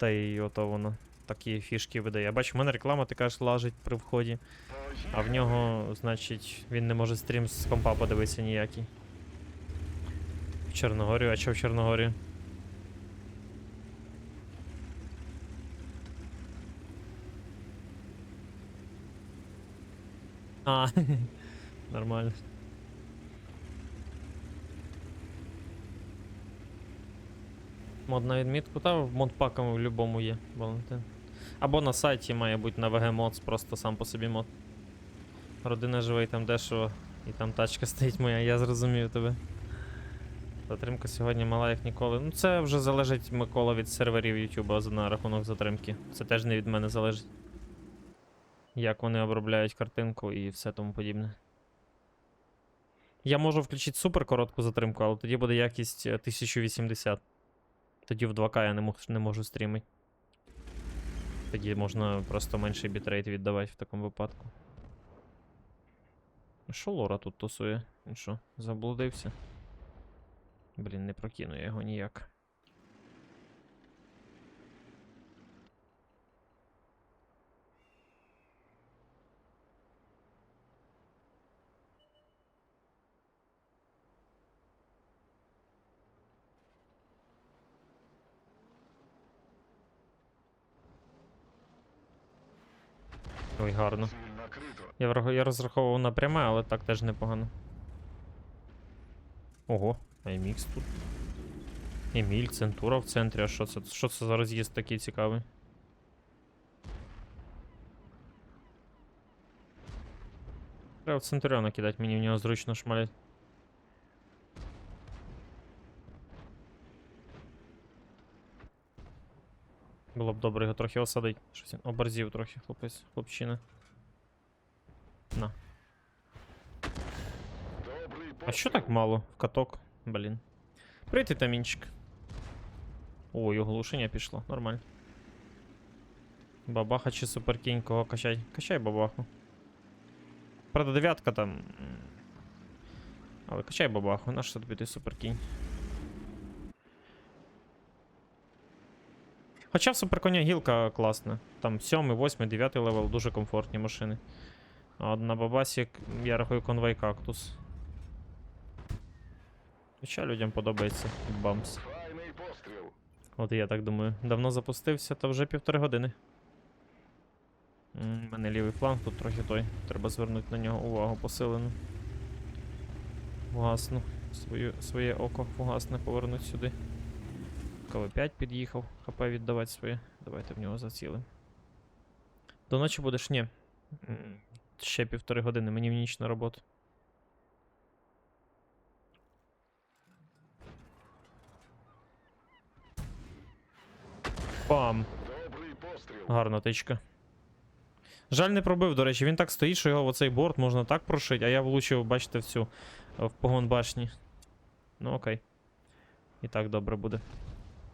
Та й ото воно такі фішки видає. Я Бачу, в мене реклама така ж лажить при вході, а в нього, значить, він не може стрім з компа подивитися ніякий. В Чорногорію, а що в Чорногорії? А, нормально. Мод на відмітку, та в модпакам в будь-якому є Валентин. Або на сайті має бути на VG Mods, просто сам по собі мод. Родина живе і там дешево, і там тачка стоїть моя, я зрозумів тебе. Затримка сьогодні мала як ніколи. Ну це вже залежить Микола від серверів YouTube на рахунок затримки. Це теж не від мене залежить. Як вони обробляють картинку і все тому подібне. Я можу включити супер коротку затримку, але тоді буде якість е, 1080. Тоді в 2К я не, мож, не можу стрімити. Тоді можна просто менший бітрейт віддавати в такому випадку. Що Лора тут тусує? Він що, заблудився? Блін, не прокину я його ніяк. Ой, гарно. Я, я розраховував на пряме, але так теж непогано. Ого, аймікс тут. Еміль, Центура в центрі, а що це? Що це за роз'їзд такий цікавий? Треба в Центуріона кидати, мені в нього зручно шмалять. Було б добре його трохи осадити. Щось він оборзів трохи, хлопець, хлопчина. На. А що так мало в каток? Блін. Привіт, вітамінчик. Ой, оглушення пішло, нормально. Бабаха чи суперкінь, кого качай? Качай бабаху. Правда, дев'ятка там. Але качай бабаху, наш тобі ти суперкінь. Хоча в суперконя гілка класна. Там 7, 8, 9 левел, дуже комфортні машини. А на бабасі я рахую конвой кактус. Хоча людям подобається бамс. От я так думаю. Давно запустився, то вже півтори години. У мене лівий фланг тут трохи той. Треба звернути на нього увагу посилену. Фугасну. Своє око фугасне повернуть сюди. КВ5 під'їхав. ХП віддавати своє. Давайте в нього зацілимо. До ночі будеш? Ні. Ще півтори години, мені в ніч на роботу. Бам! Гарна тичка. Жаль, не пробив, до речі, він так стоїть, що його в оцей борт можна так прошити, а я влучив, бачите, в цю е, в погон башні. Ну окей. І так добре буде.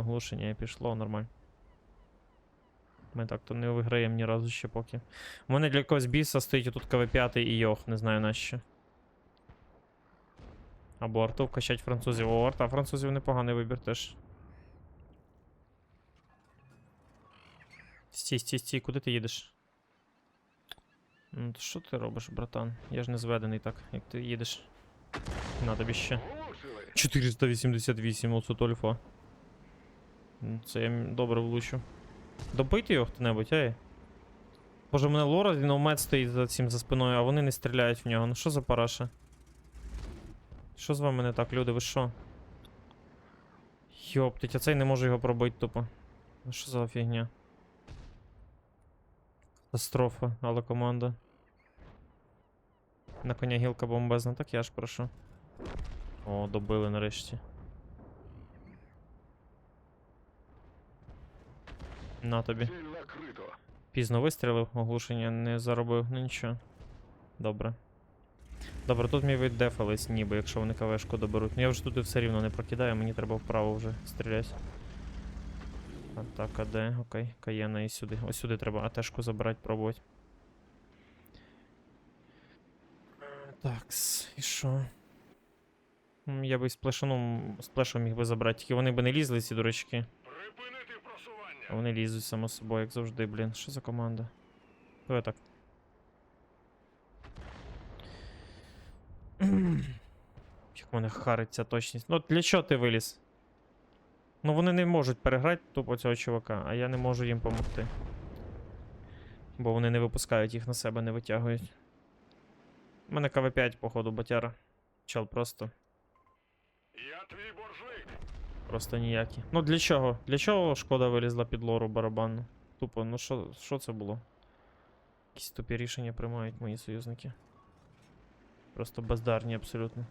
Оглушення пішло, нормально. Ми так то не виграємо ні разу ще поки. У мене для якогось біса стоїть тут КВ5 і Йох, не знаю на що. Або арту вкачать французів. О, арта французів непоганий вибір теж. Стій, стій, стій, куди ти їдеш? Ну, то що ти робиш, братан? Я ж не зведений так, як ти їдеш. На тобі ще. Влучили. 488, оце тольфа. Це я добре влучу. Добийте його хто-небудь, ей. Боже, в мене лора диномет стоїть за цим за спиною, а вони не стріляють в нього. Ну що за параша? Що з вами не так, люди, ви що? Йоптить, а цей не може його пробити тупо. Ну що за фігня? Катастрофа, але команда. На коня гілка бомбезна, так я ж прошу. О, добили нарешті. На тобі. Пізно вистрілив, оглушення не заробив, ну нічого. Добре. Добре, тут мій віддефались ніби, якщо вони КВшку доберуть. Ну я вже туди все рівно не прокидаю, мені треба вправо вже стріляти. Атака де, окей, Каєна і сюди. Ось сюди треба АТшку забирати, пробувати. Такс, і що? Я би і сплешаном, сплешом міг би забрати, тільки вони би не лізли, ці дурачки. А вони лізуть само собою, як завжди, блін. Що за команда? Давай так. Як мене хариться точність. Ну для чого ти виліз? Ну вони не можуть переграти тупо цього чувака, а я не можу їм допомогти. Бо вони не випускають їх на себе, не витягують. У мене КВ5, походу, батяра. Чел просто. Я твій боржник. Просто ніякі. Ну для чого? Для чого шкода вилізла під лору барабанну? Тупо, ну що, що це було? Якісь тупі рішення приймають мої союзники. Просто бездарні абсолютно.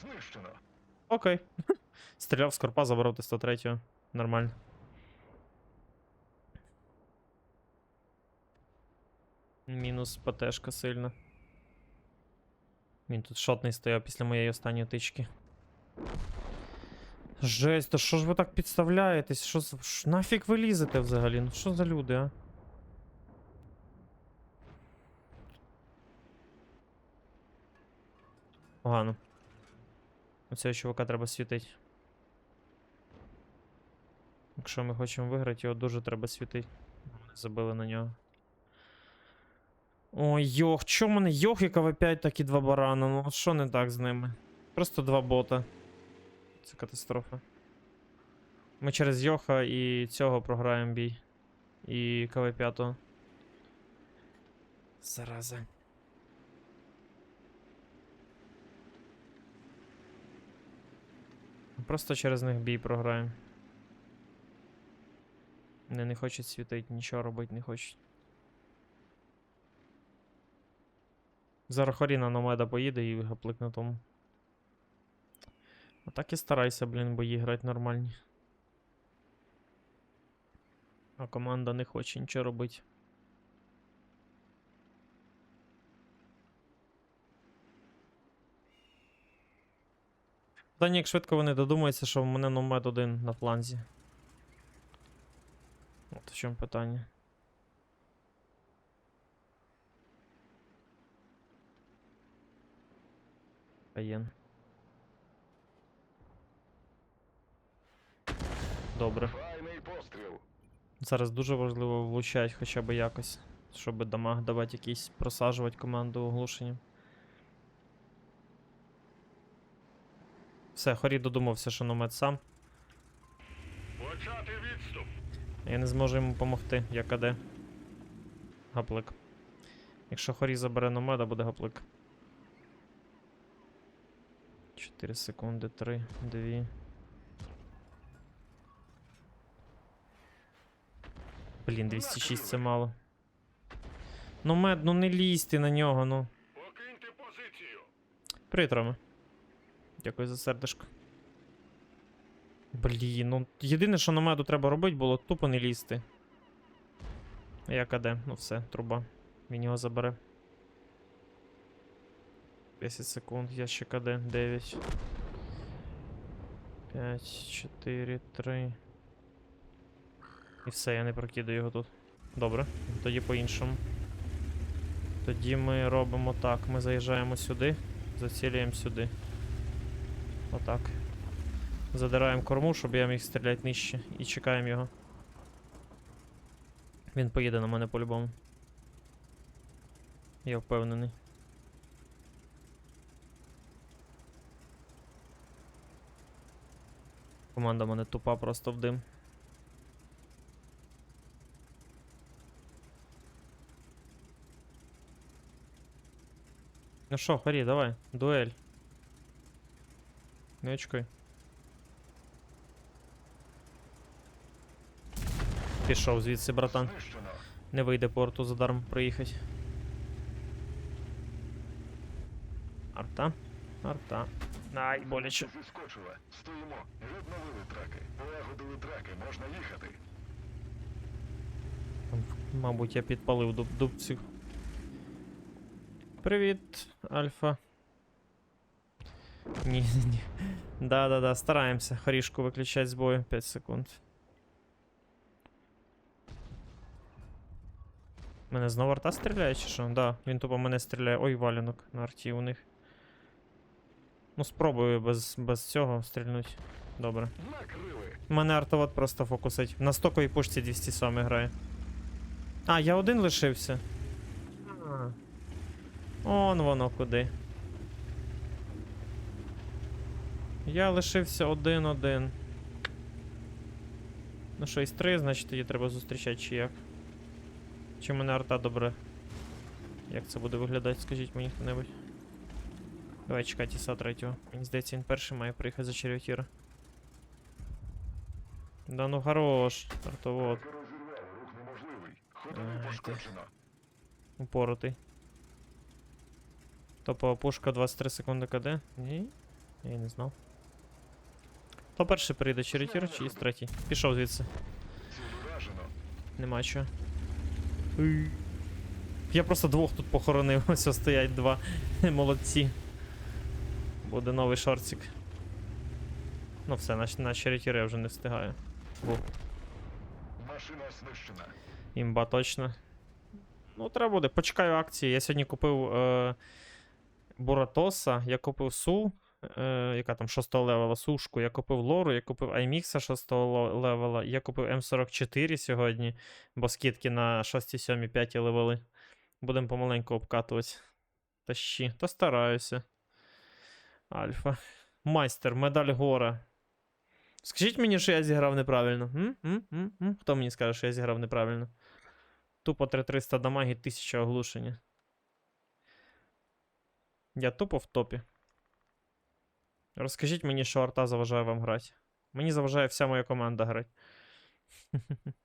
Знищено. Окей. Стріляв з корпа, забрав до 103-го. Нормально. Мінус ПТшка сильно. Він тут шотний стояв після моєї останньої тички. Жесть, то що ж ви так підставляєтесь? Що, з- нафіг ви лізете взагалі? Ну що за люди, а? Погано. Оцього чувака треба світити. Якщо ми хочемо виграти, його дуже треба світити. Вони забили на нього. Ой, йох, чо в мене йох і КВ5, так і два барана. Ну що не так з ними? Просто два бота. Це катастрофа. Ми через Йоха і цього програємо бій. І КВ5. Зараза. Просто через них бій програємо. Не, не хочуть світити, нічого робити не хочуть. Зараз Хоріна на поїде і гаплик на тому. А так і старайся, блін, бої грати нормальні. А команда не хоче нічого робити. Питання, як швидко вони додумаються, що в мене номет один на фланзі. От в чому питання. Каєн. Добре. Зараз дуже важливо влучати хоча б якось, щоб дамаг давати якийсь, просаджувати команду оглушенням. Все, Хорі додумався, що номет сам. Почати відступ. Я не зможу йому допомогти, я КД. Гаплик. Якщо Хорі забере номеда, буде гаплик. 4 секунди, 3, 2. Блін, 206 це мало. Ну, мед, ну не лізьте на нього, ну. Покиньте позицію. Привіт, Дякую за сердешко. Блін, ну єдине, що на меду треба робити, було тупо не лізти. А Я КД, ну все, труба. Він його забере. 10 секунд, я ще КД, 9. 5, 4, 3. І все, я не прокидаю його тут. Добре, тоді по-іншому. Тоді ми робимо так. Ми заїжджаємо сюди, зацілюємо сюди. Отак. Задираємо корму, щоб я міг стріляти нижче. І чекаємо його. Він поїде на мене по-любому. Я впевнений. Команда мене тупа просто в дим. Ну що, Харі, давай, дуель. Не очкуй. Пішов звідси, братан. Не вийде порту задаром проїхати. Арта. Арта. Ай, боляче. Зіскочила. Стоїмо. Відновили траки. Полагодили траки. Можна їхати. Мабуть, я підпалив дуб дубцю. Привіт, Альфа. Ні, ні. Да-да-да, стараємося. Хорішку виключати з бою 5 секунд. Мене знову арта стріляє чи що? Да, він тупо мене стріляє. Ой, валянок на арті у них. Ну, спробую без, без цього стрільнути. Добре. У мене артовод просто фокусить. На стоковій пушці 207 грає. А, я один лишився. Он воно куди. Я лишився один-один. Ну що, із три, значить її треба зустрічати чи як. Чи мене арта добре? Як це буде виглядати, скажіть мені хто-небудь. Давай чекати іса третього. Мені здається, він перший має приїхати за черв'ятіра. Да ну хорош, артовод, упоротий. Топова пушка 23 секунди КД? Ні? Я не знав. Хто перший прийде, черетір чи із третій? Пішов звідси. Нема чого. Я просто двох тут похоронив. Ось стоять два. Молодці. Буде новий шортик. Ну все, на, на черетір я вже не встигаю. Бо Машина знищена. імба точно. Ну, треба буде. Почекаю акції. Я сьогодні купив е, Буратоса, я купив Су, е, яка там 6 левела сушку, я купив Лору, я купив iMix 6 левела, я купив М44 сьогодні, бо скидки на 6, 7, 5 левели. Будемо помаленьку обкатувати. Та щі, та стараюся. Альфа. Майстер, медаль гора. Скажіть мені, що я зіграв неправильно. М? М? М? М? Хто мені скаже, що я зіграв неправильно? Тупо 3300 дамаги, 1000 оглушення. Я тупо в топі. Розкажіть мені, що арта заважає вам грати. Мені заважає вся моя команда грати.